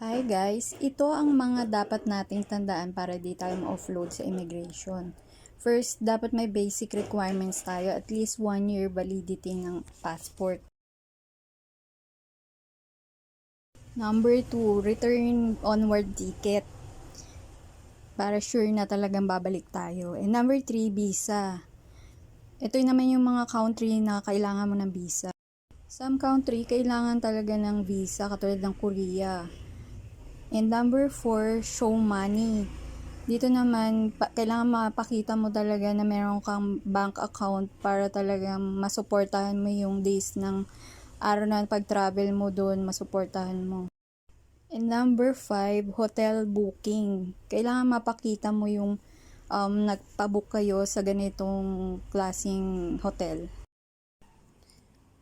Hi guys, ito ang mga dapat nating tandaan para di tayo ma-offload sa immigration. First, dapat may basic requirements tayo, at least one year validity ng passport. Number two, return onward ticket. Para sure na talagang babalik tayo. And number three, visa. Ito naman yung mga country na kailangan mo ng visa. Some country, kailangan talaga ng visa, katulad ng Korea. And number four, show money. Dito naman, pa- kailangan mapakita mo talaga na meron kang bank account para talagang masuportahan mo yung days ng araw na pag-travel mo doon, masuportahan mo. And number five, hotel booking. Kailangan mapakita mo yung um, nagpabook kayo sa ganitong klaseng hotel.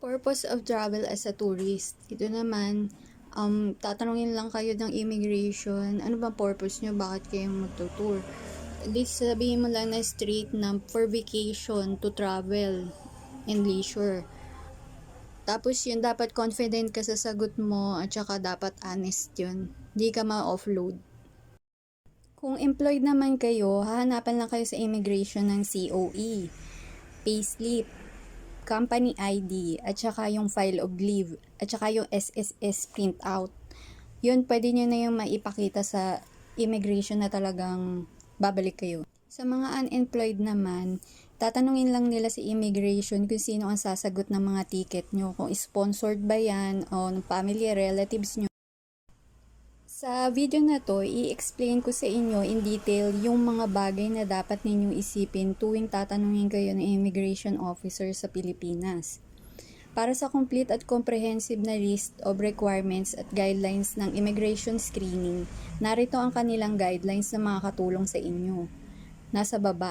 Purpose of travel as a tourist. Ito naman, um, tatanungin lang kayo ng immigration, ano ba purpose nyo, bakit kayo magtutour? Least sabihin mo lang na straight na for vacation, to travel, and leisure. Tapos yun, dapat confident ka sa sagot mo at saka dapat honest yun. Di ka ma-offload. Kung employed naman kayo, hahanapan lang kayo sa immigration ng COE, payslip, company ID, at saka yung file of leave, at saka yung SSS printout. Yun, pwede nyo na yung maipakita sa immigration na talagang babalik kayo. Sa mga unemployed naman, tatanungin lang nila sa immigration kung sino ang sasagot ng mga ticket nyo, kung sponsored ba yan, o ng family relatives nyo. Sa video na to, i-explain ko sa inyo in detail yung mga bagay na dapat ninyong isipin tuwing tatanungin kayo ng immigration officer sa Pilipinas. Para sa complete at comprehensive na list of requirements at guidelines ng immigration screening, narito ang kanilang guidelines na makakatulong sa inyo. Nasa baba.